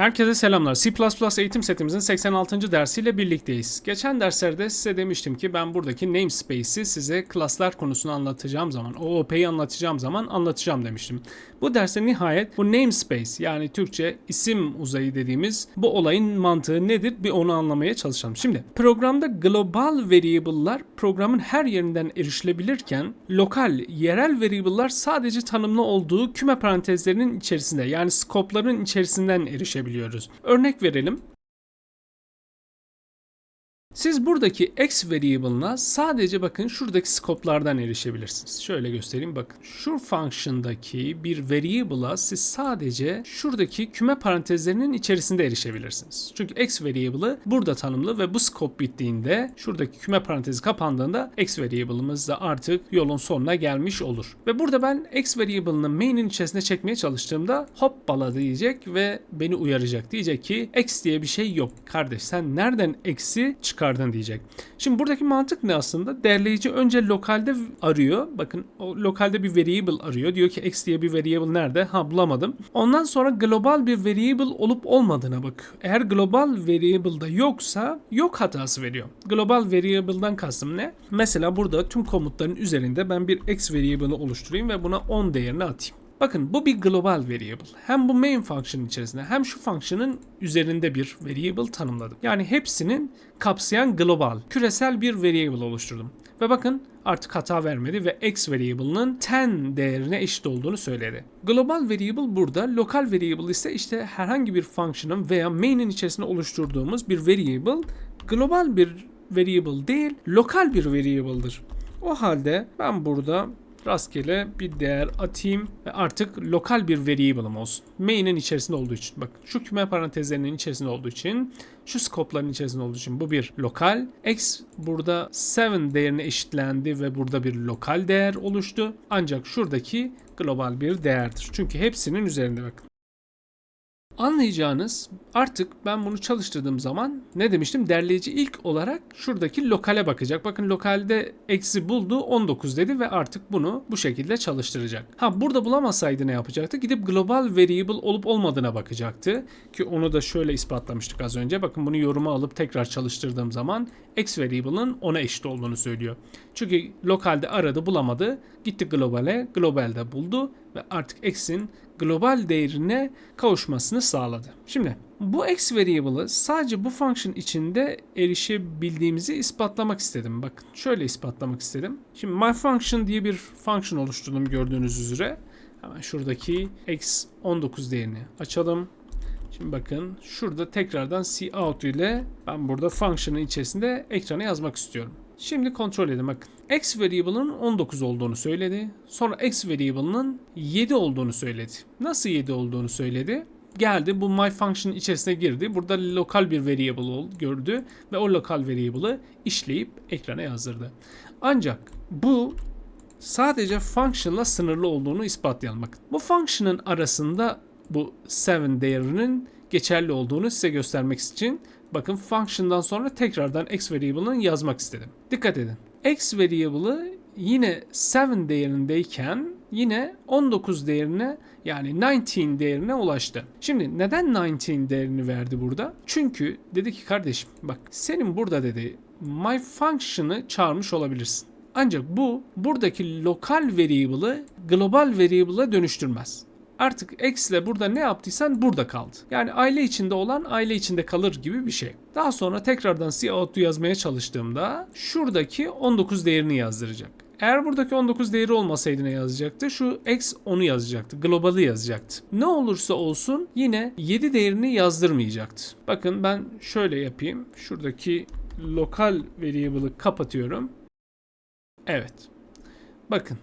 Herkese selamlar. C++ eğitim setimizin 86. dersiyle birlikteyiz. Geçen derslerde size demiştim ki ben buradaki namespace'i size klaslar konusunu anlatacağım zaman, OOP'yi anlatacağım zaman anlatacağım demiştim. Bu derste nihayet bu namespace yani Türkçe isim uzayı dediğimiz bu olayın mantığı nedir bir onu anlamaya çalışalım. Şimdi programda global variable'lar programın her yerinden erişilebilirken lokal, yerel variable'lar sadece tanımlı olduğu küme parantezlerinin içerisinde yani scope'ların içerisinden erişebiliyoruz. Örnek verelim. Siz buradaki x variable'ına sadece bakın şuradaki scope'lardan erişebilirsiniz. Şöyle göstereyim bakın. Şu function'daki bir variable'a siz sadece şuradaki küme parantezlerinin içerisinde erişebilirsiniz. Çünkü x variable'ı burada tanımlı ve bu scope bittiğinde şuradaki küme parantezi kapandığında x variable'ımız da artık yolun sonuna gelmiş olur. Ve burada ben x variable'ını main'in içerisine çekmeye çalıştığımda hoppala diyecek ve beni uyaracak. Diyecek ki x diye bir şey yok. Kardeş sen nereden x'i çıkardın diyecek. Şimdi buradaki mantık ne aslında? Derleyici önce lokalde arıyor. Bakın o lokalde bir variable arıyor. Diyor ki x diye bir variable nerede? Ha bulamadım. Ondan sonra global bir variable olup olmadığına bak. Eğer global variable'da yoksa yok hatası veriyor. Global variable'dan kastım ne? Mesela burada tüm komutların üzerinde ben bir x variable'ı oluşturayım ve buna 10 değerini atayım. Bakın bu bir global variable. Hem bu main function içerisinde hem şu function'ın üzerinde bir variable tanımladım. Yani hepsinin kapsayan global, küresel bir variable oluşturdum. Ve bakın artık hata vermedi ve x variable'ının 10 değerine eşit olduğunu söyledi. Global variable burada, lokal variable ise işte herhangi bir function'ın veya main'in içerisinde oluşturduğumuz bir variable global bir variable değil, lokal bir variable'dır. O halde ben burada rastgele bir değer atayım ve artık lokal bir variable'ım olsun. Main'in içerisinde olduğu için. Bak şu küme parantezlerinin içerisinde olduğu için, şu scope'ların içerisinde olduğu için bu bir lokal. X burada 7 değerine eşitlendi ve burada bir lokal değer oluştu. Ancak şuradaki global bir değerdir. Çünkü hepsinin üzerinde bakın. Anlayacağınız artık ben bunu çalıştırdığım zaman ne demiştim? Derleyici ilk olarak şuradaki lokale bakacak. Bakın lokalde eksi buldu 19 dedi ve artık bunu bu şekilde çalıştıracak. Ha burada bulamasaydı ne yapacaktı? Gidip global variable olup olmadığına bakacaktı. Ki onu da şöyle ispatlamıştık az önce. Bakın bunu yoruma alıp tekrar çalıştırdığım zaman x variable'ın ona eşit olduğunu söylüyor. Çünkü lokalde aradı bulamadı. Gitti globale. Globalde buldu ve artık x'in global değerine kavuşmasını sağladı. Şimdi bu x variable'ı sadece bu function içinde erişebildiğimizi ispatlamak istedim. Bakın şöyle ispatlamak istedim. Şimdi my function diye bir function oluşturdum gördüğünüz üzere. Hemen şuradaki x19 değerini açalım. Şimdi bakın şurada tekrardan cout ile ben burada function'ın içerisinde ekrana yazmak istiyorum. Şimdi kontrol edin bakın. X variable'ın 19 olduğunu söyledi. Sonra X variable'ının 7 olduğunu söyledi. Nasıl 7 olduğunu söyledi? Geldi bu my function içerisine girdi. Burada lokal bir variable gördü ve o lokal variable'ı işleyip ekrana yazdırdı. Ancak bu sadece function'la sınırlı olduğunu ispatlayalım. Bakın bu function'ın arasında bu 7 değerinin geçerli olduğunu size göstermek için bakın function'dan sonra tekrardan x variable'ını yazmak istedim. Dikkat edin. x variable'ı yine 7 değerindeyken yine 19 değerine yani 19 değerine ulaştı. Şimdi neden 19 değerini verdi burada? Çünkü dedi ki kardeşim bak senin burada dedi my function'ı çağırmış olabilirsin. Ancak bu buradaki lokal variable'ı global variable'a dönüştürmez artık x ile burada ne yaptıysan burada kaldı. Yani aile içinde olan aile içinde kalır gibi bir şey. Daha sonra tekrardan cout'u yazmaya çalıştığımda şuradaki 19 değerini yazdıracak. Eğer buradaki 19 değeri olmasaydı ne yazacaktı? Şu x onu yazacaktı. Global'ı yazacaktı. Ne olursa olsun yine 7 değerini yazdırmayacaktı. Bakın ben şöyle yapayım. Şuradaki lokal variable'ı kapatıyorum. Evet. Bakın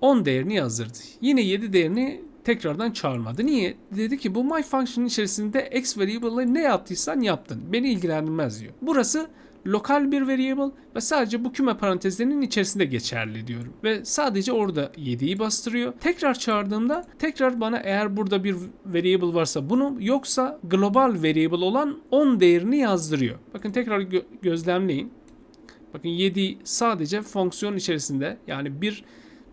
10 değerini yazdırdı. Yine 7 değerini tekrardan çağırmadı. Niye? Dedi ki bu my function içerisinde x variable'ı ne yaptıysan yaptın. Beni ilgilendirmez diyor. Burası lokal bir variable ve sadece bu küme parantezlerinin içerisinde geçerli diyorum. Ve sadece orada 7'yi bastırıyor. Tekrar çağırdığımda tekrar bana eğer burada bir variable varsa bunu yoksa global variable olan 10 değerini yazdırıyor. Bakın tekrar gö- gözlemleyin. Bakın 7 sadece fonksiyon içerisinde yani bir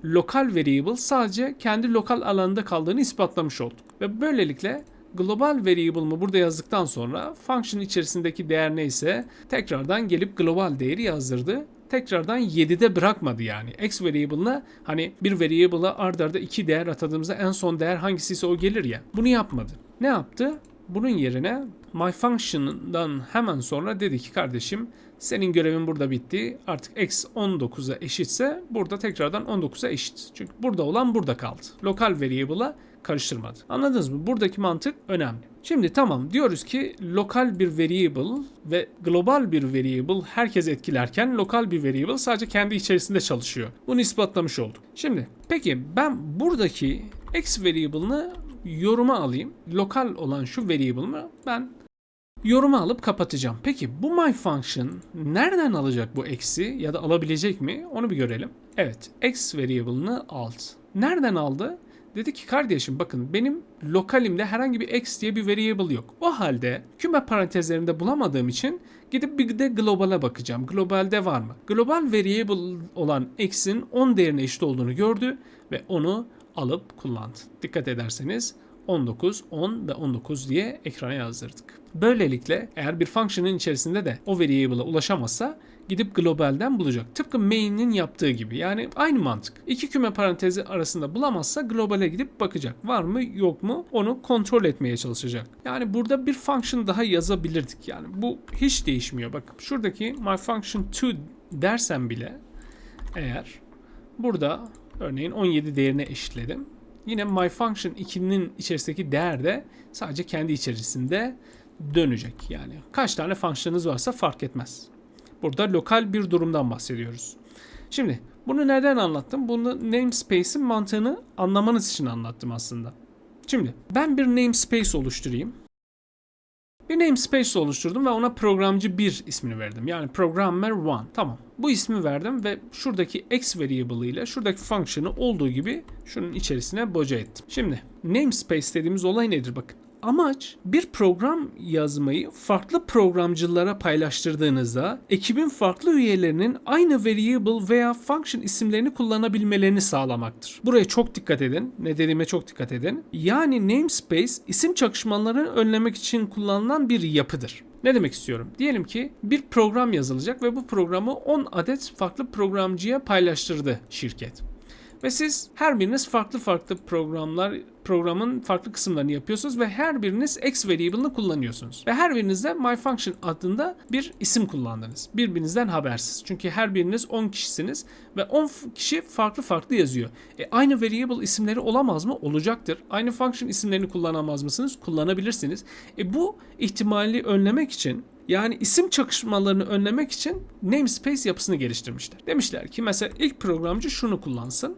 lokal variable sadece kendi lokal alanında kaldığını ispatlamış olduk. Ve böylelikle global variable mı burada yazdıktan sonra function içerisindeki değer neyse tekrardan gelip global değeri yazdırdı. Tekrardan 7'de bırakmadı yani. X variable'ına hani bir variable'a ard arda iki değer atadığımızda en son değer hangisiyse o gelir ya. Bunu yapmadı. Ne yaptı? Bunun yerine my function'dan hemen sonra dedi ki kardeşim senin görevin burada bitti. Artık x 19'a eşitse burada tekrardan 19'a eşit. Çünkü burada olan burada kaldı. Lokal variable'a karıştırmadı. Anladınız mı? Buradaki mantık önemli. Şimdi tamam diyoruz ki lokal bir variable ve global bir variable herkes etkilerken lokal bir variable sadece kendi içerisinde çalışıyor. Bunu ispatlamış olduk. Şimdi peki ben buradaki x variable'ını yoruma alayım. Lokal olan şu variable'ımı ben yoruma alıp kapatacağım. Peki bu my function nereden alacak bu x'i ya da alabilecek mi? Onu bir görelim. Evet, x variable'ını aldı. Nereden aldı? Dedi ki kardeşim bakın benim lokalimde herhangi bir x diye bir variable yok. O halde küme parantezlerinde bulamadığım için gidip bir de global'a bakacağım. Globalde var mı? Global variable olan x'in 10 değerine eşit olduğunu gördü ve onu alıp kullandı. Dikkat ederseniz 19, 10 ve 19 diye ekrana yazdırdık. Böylelikle eğer bir function'ın içerisinde de o variable'a ulaşamazsa gidip globalden bulacak. Tıpkı main'in yaptığı gibi. Yani aynı mantık. İki küme parantezi arasında bulamazsa globale gidip bakacak. Var mı yok mu onu kontrol etmeye çalışacak. Yani burada bir function daha yazabilirdik. Yani bu hiç değişmiyor. Bakın şuradaki my function 2 dersen bile eğer burada örneğin 17 değerine eşitledim. Yine my function 2'nin içerisindeki değer de sadece kendi içerisinde dönecek. Yani kaç tane function'ınız varsa fark etmez. Burada lokal bir durumdan bahsediyoruz. Şimdi bunu neden anlattım? Bunu namespace'in mantığını anlamanız için anlattım aslında. Şimdi ben bir namespace oluşturayım. Bir namespace oluşturdum ve ona programcı 1 ismini verdim. Yani programmer 1. Tamam. Bu ismi verdim ve şuradaki x variable ile şuradaki function'ı olduğu gibi şunun içerisine boca ettim. Şimdi namespace dediğimiz olay nedir bakın. Amaç bir program yazmayı farklı programcılara paylaştırdığınızda ekibin farklı üyelerinin aynı variable veya function isimlerini kullanabilmelerini sağlamaktır. Buraya çok dikkat edin. Ne dediğime çok dikkat edin. Yani namespace isim çakışmalarını önlemek için kullanılan bir yapıdır. Ne demek istiyorum? Diyelim ki bir program yazılacak ve bu programı 10 adet farklı programcıya paylaştırdı şirket. Ve siz her biriniz farklı farklı programlar programın farklı kısımlarını yapıyorsunuz ve her biriniz X variable'ını kullanıyorsunuz. Ve her birinizde my function adında bir isim kullandınız. Birbirinizden habersiz. Çünkü her biriniz 10 kişisiniz ve 10 kişi farklı farklı yazıyor. E, aynı variable isimleri olamaz mı? Olacaktır. Aynı function isimlerini kullanamaz mısınız? Kullanabilirsiniz. E, bu ihtimali önlemek için yani isim çakışmalarını önlemek için namespace yapısını geliştirmişler. Demişler ki mesela ilk programcı şunu kullansın.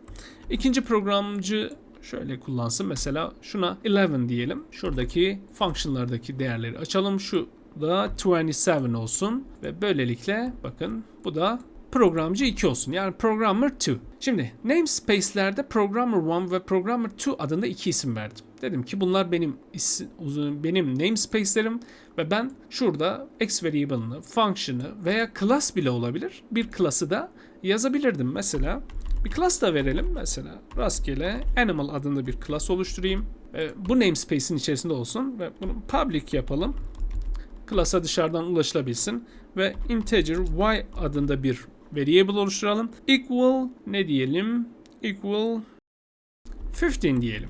İkinci programcı şöyle kullansın. Mesela şuna 11 diyelim. Şuradaki function'lardaki değerleri açalım. Şu da 27 olsun ve böylelikle bakın bu da programcı 2 olsun. Yani programmer 2. Şimdi namespace'lerde programmer 1 ve programmer 2 adında iki isim verdim. Dedim ki bunlar benim isim, benim namespace'lerim ve ben şurada x variable'ını, function'ı veya class bile olabilir. Bir class'ı da yazabilirdim. Mesela bir class da verelim. Mesela rastgele animal adında bir class oluşturayım. Ve bu namespace'in içerisinde olsun ve bunu public yapalım. Class'a dışarıdan ulaşılabilsin ve integer y adında bir variable oluşturalım. Equal ne diyelim? Equal 15 diyelim.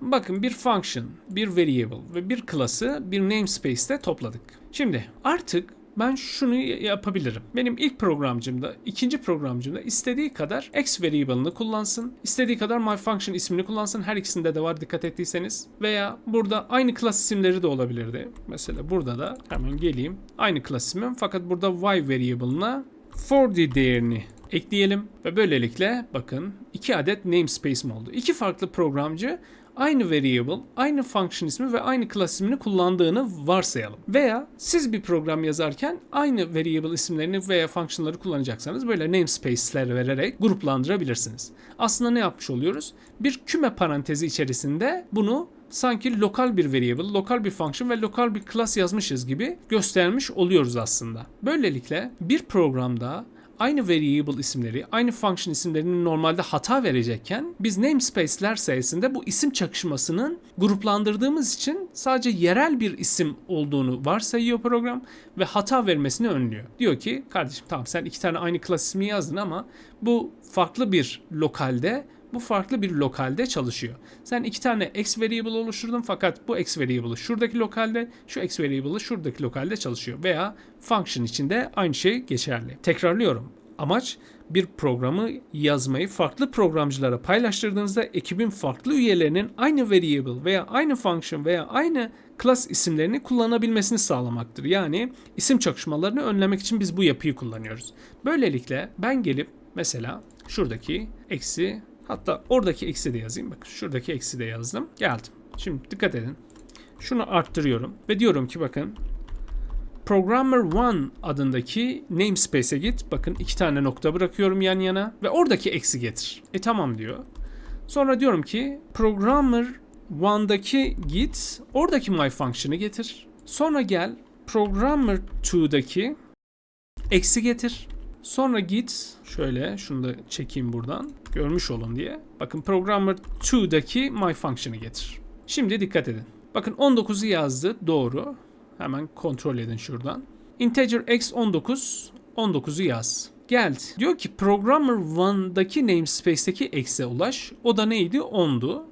Bakın bir function, bir variable ve bir class'ı bir namespace'te topladık. Şimdi artık ben şunu yapabilirim. Benim ilk programcımda, ikinci programcımda istediği kadar x variable'ını kullansın. istediği kadar my function ismini kullansın. Her ikisinde de var dikkat ettiyseniz. Veya burada aynı class isimleri de olabilirdi. Mesela burada da hemen geleyim. Aynı class ismim fakat burada y variable'ına 40 değerini ekleyelim ve böylelikle bakın iki adet namespace'im oldu. İki farklı programcı aynı variable, aynı function ismi ve aynı class ismini kullandığını varsayalım. Veya siz bir program yazarken aynı variable isimlerini veya functionları kullanacaksanız böyle namespace'ler vererek gruplandırabilirsiniz. Aslında ne yapmış oluyoruz? Bir küme parantezi içerisinde bunu sanki lokal bir variable, lokal bir function ve lokal bir class yazmışız gibi göstermiş oluyoruz aslında. Böylelikle bir programda aynı variable isimleri, aynı function isimlerinin normalde hata verecekken biz namespace'ler sayesinde bu isim çakışmasının gruplandırdığımız için sadece yerel bir isim olduğunu varsayıyor program ve hata vermesini önlüyor. Diyor ki kardeşim tamam sen iki tane aynı klas ismi yazdın ama bu farklı bir lokalde bu farklı bir lokalde çalışıyor. Sen iki tane x variable oluşturdun fakat bu x variable'ı şuradaki lokalde, şu x variable'ı şuradaki lokalde çalışıyor. Veya function içinde aynı şey geçerli. Tekrarlıyorum. Amaç bir programı yazmayı farklı programcılara paylaştırdığınızda ekibin farklı üyelerinin aynı variable veya aynı function veya aynı class isimlerini kullanabilmesini sağlamaktır. Yani isim çakışmalarını önlemek için biz bu yapıyı kullanıyoruz. Böylelikle ben gelip mesela şuradaki eksi Hatta oradaki eksi de yazayım. Bakın şuradaki eksi de yazdım. Geldim. Şimdi dikkat edin. Şunu arttırıyorum ve diyorum ki bakın Programmer1 adındaki namespace'e git. Bakın iki tane nokta bırakıyorum yan yana ve oradaki eksi getir. E tamam diyor. Sonra diyorum ki Programmer 1'daki git. Oradaki my function'ı getir. Sonra gel Programmer 2'daki eksi getir. Sonra git şöyle şunu da çekeyim buradan görmüş olun diye. Bakın Programmer 2'daki my function'ı getir. Şimdi dikkat edin. Bakın 19'u yazdı doğru. Hemen kontrol edin şuradan. Integer x 19 19'u yaz. Geldi. Diyor ki Programmer 1'daki namespace'teki x'e ulaş. O da neydi? 10'du.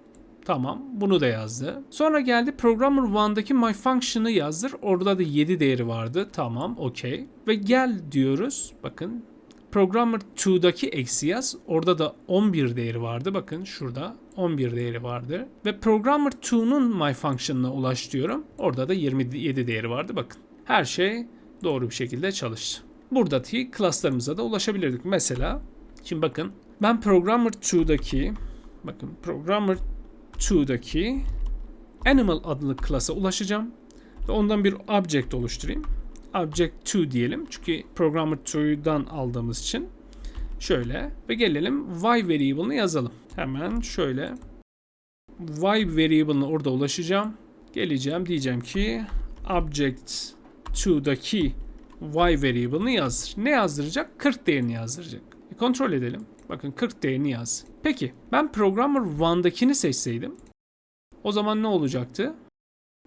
Tamam bunu da yazdı. Sonra geldi Programmer 1'daki my function'ı yazdır. Orada da 7 değeri vardı. Tamam okey. Ve gel diyoruz. Bakın Programmer 2'daki eksi yaz. Orada da 11 değeri vardı. Bakın şurada 11 değeri vardı. Ve Programmer 2'nun my function'ına ulaş diyorum. Orada da 27 değeri vardı. Bakın her şey doğru bir şekilde çalıştı. Buradaki class'larımıza da ulaşabilirdik. Mesela şimdi bakın ben Programmer 2'daki bakın Programmer 2'daki Animal adlı class'a ulaşacağım. Ve ondan bir object oluşturayım. Object 2 diyelim. Çünkü Programmer 2'dan aldığımız için. Şöyle ve gelelim y variable'ını yazalım. Hemen şöyle y variable'ına orada ulaşacağım. Geleceğim diyeceğim ki object 2'daki y variable'ını yazdır. Ne yazdıracak? 40 değerini yazdıracak. E, kontrol edelim. Bakın 40 değerini yaz. Peki ben Programmer 1'dakini seçseydim o zaman ne olacaktı?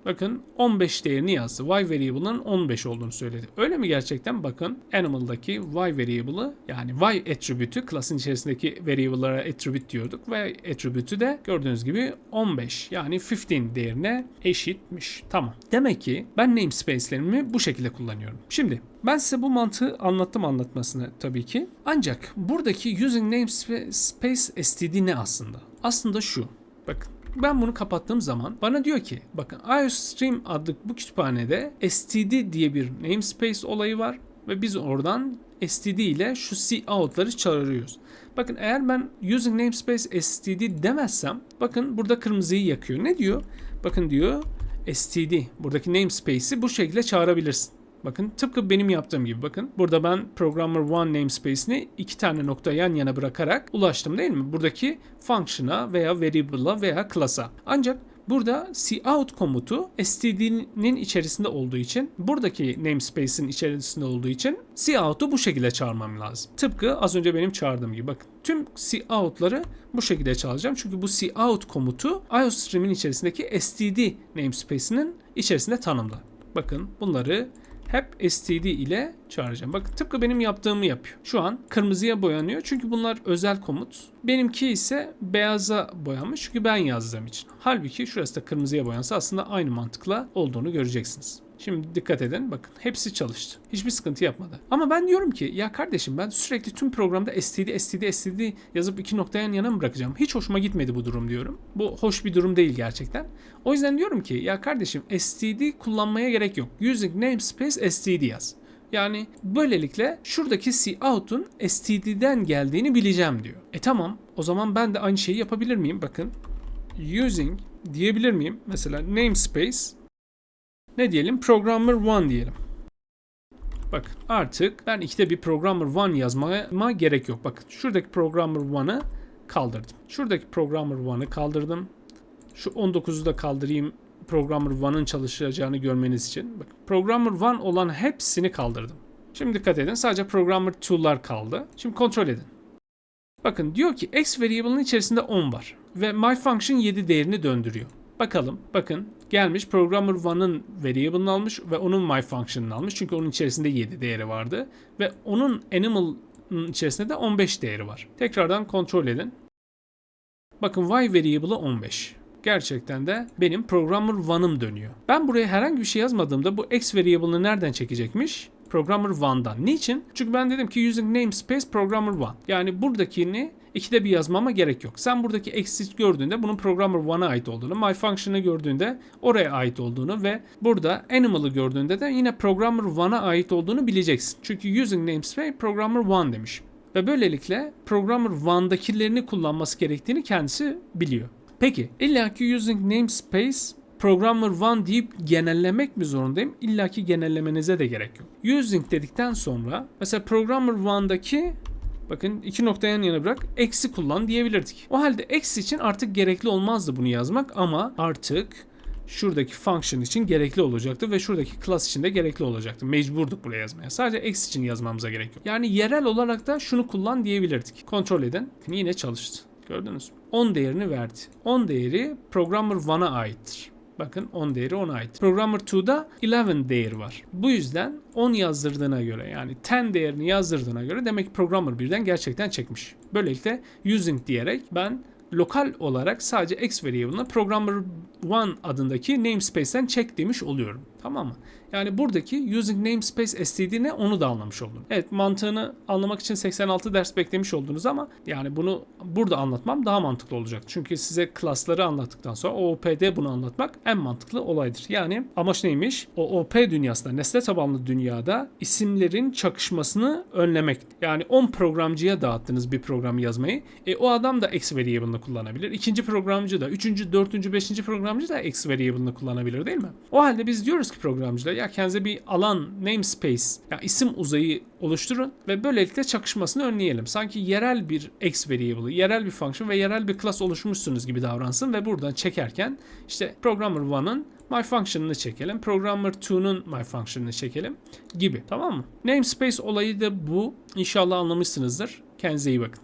Bakın 15 değerini yazdı. Y variable'ın 15 olduğunu söyledi. Öyle mi gerçekten? Bakın animal'daki y variable'ı yani y attribute'ü class'ın içerisindeki variable'lara attribute diyorduk ve attribute'ü de gördüğünüz gibi 15 yani 15 değerine eşitmiş. Tamam. Demek ki ben namespace'lerimi bu şekilde kullanıyorum. Şimdi ben size bu mantığı anlattım anlatmasını tabii ki. Ancak buradaki using namespace std ne aslında? Aslında şu. Bakın ben bunu kapattığım zaman bana diyor ki bakın IOStream adlı bu kütüphanede std diye bir namespace olayı var ve biz oradan std ile şu cout'ları çağırıyoruz. Bakın eğer ben using namespace std demezsem bakın burada kırmızıyı yakıyor. Ne diyor? Bakın diyor std buradaki namespace'i bu şekilde çağırabilirsin. Bakın tıpkı benim yaptığım gibi bakın. Burada ben Programmer 1 namespace'ini iki tane nokta yan yana bırakarak ulaştım değil mi? Buradaki function'a veya variable'a veya class'a. Ancak Burada cout komutu std'nin içerisinde olduğu için buradaki namespace'in içerisinde olduğu için cout'u bu şekilde çağırmam lazım. Tıpkı az önce benim çağırdığım gibi. Bakın tüm cout'ları bu şekilde çağıracağım. Çünkü bu cout komutu iostream'in içerisindeki std namespace'inin içerisinde tanımlı. Bakın bunları hep std ile çağıracağım. Bakın tıpkı benim yaptığımı yapıyor. Şu an kırmızıya boyanıyor çünkü bunlar özel komut. Benimki ise beyaza boyanmış çünkü ben yazdığım için. Halbuki şurası da kırmızıya boyansa aslında aynı mantıkla olduğunu göreceksiniz. Şimdi dikkat edin bakın hepsi çalıştı. Hiçbir sıkıntı yapmadı. Ama ben diyorum ki ya kardeşim ben sürekli tüm programda std std std yazıp iki noktaya yan yana mı bırakacağım? Hiç hoşuma gitmedi bu durum diyorum. Bu hoş bir durum değil gerçekten. O yüzden diyorum ki ya kardeşim std kullanmaya gerek yok. Using namespace std yaz. Yani böylelikle şuradaki cout'un std'den geldiğini bileceğim diyor. E tamam o zaman ben de aynı şeyi yapabilir miyim? Bakın using diyebilir miyim? Mesela namespace ne diyelim? Programmer 1 diyelim. Bak artık ben ikide bir Programmer 1 yazmama gerek yok. Bakın şuradaki Programmer 1'ı kaldırdım. Şuradaki Programmer 1'ı kaldırdım. Şu 19'u da kaldırayım. Programmer 1'ın çalışacağını görmeniz için. Bak Programmer 1 olan hepsini kaldırdım. Şimdi dikkat edin sadece programmer tool'lar kaldı. Şimdi kontrol edin. Bakın diyor ki x variable'ın içerisinde 10 var ve my function 7 değerini döndürüyor. Bakalım bakın gelmiş programmer 1'ın variable'ını almış ve onun my function'ını almış. Çünkü onun içerisinde 7 değeri vardı ve onun animal'ın içerisinde de 15 değeri var. Tekrardan kontrol edin. Bakın y variable'ı 15. Gerçekten de benim programmer 1'ım dönüyor. Ben buraya herhangi bir şey yazmadığımda bu x variable'ını nereden çekecekmiş? Programmer 1'dan. Niçin? Çünkü ben dedim ki using namespace programmer 1. Yani buradakini ikide bir yazmama gerek yok. Sen buradaki x'i gördüğünde bunun programmer 1'a ait olduğunu, my function'ı gördüğünde oraya ait olduğunu ve burada animal'ı gördüğünde de yine programmer 1'a ait olduğunu bileceksin. Çünkü using namespace programmer 1 demiş. Ve böylelikle programmer 1'dakilerini kullanması gerektiğini kendisi biliyor. Peki illaki using namespace programmer 1 deyip genellemek mi zorundayım? İlla ki genellemenize de gerek yok. Using dedikten sonra mesela programmer 1'daki bakın iki nokta yan yana bırak eksi kullan diyebilirdik. O halde eksi için artık gerekli olmazdı bunu yazmak ama artık şuradaki function için gerekli olacaktı ve şuradaki class için de gerekli olacaktı. Mecburduk buraya yazmaya. Sadece x için yazmamıza gerek yok. Yani yerel olarak da şunu kullan diyebilirdik. Kontrol edin. Yine çalıştı. Gördünüz mü? 10 değerini verdi. 10 değeri programmer 1'a aittir. Bakın 10 değeri 10'a ait. Programmer 2'da 11 değeri var. Bu yüzden 10 yazdırdığına göre yani 10 değerini yazdırdığına göre demek ki programmer 1'den gerçekten çekmiş. Böylelikle using diyerek ben lokal olarak sadece x variable'ına programmer 1 adındaki namespace'ten check demiş oluyorum. Tamam mı? Yani buradaki using namespace std ne onu da anlamış oldum. Evet mantığını anlamak için 86 ders beklemiş oldunuz ama yani bunu burada anlatmam daha mantıklı olacak. Çünkü size class'ları anlattıktan sonra OOP'de bunu anlatmak en mantıklı olaydır. Yani amaç neymiş? O OP dünyasında, nesne tabanlı dünyada isimlerin çakışmasını önlemek. Yani 10 programcıya dağıttınız bir programı yazmayı. E, o adam da X variable'ını kullanabilir. İkinci programcı da, üçüncü, dördüncü, beşinci programcı da X variable'ını kullanabilir değil mi? O halde biz diyoruz ki programcılara ya kendinize bir alan, namespace, ya isim uzayı oluşturun ve böylelikle çakışmasını önleyelim. Sanki yerel bir X variable'ı, yerel bir function ve yerel bir class oluşmuşsunuz gibi davransın ve buradan çekerken işte programmer 1'ın my function'ını çekelim. Programmer 2'nun my function'ını çekelim gibi. Tamam mı? Namespace olayı da bu. İnşallah anlamışsınızdır. Kendinize iyi bakın.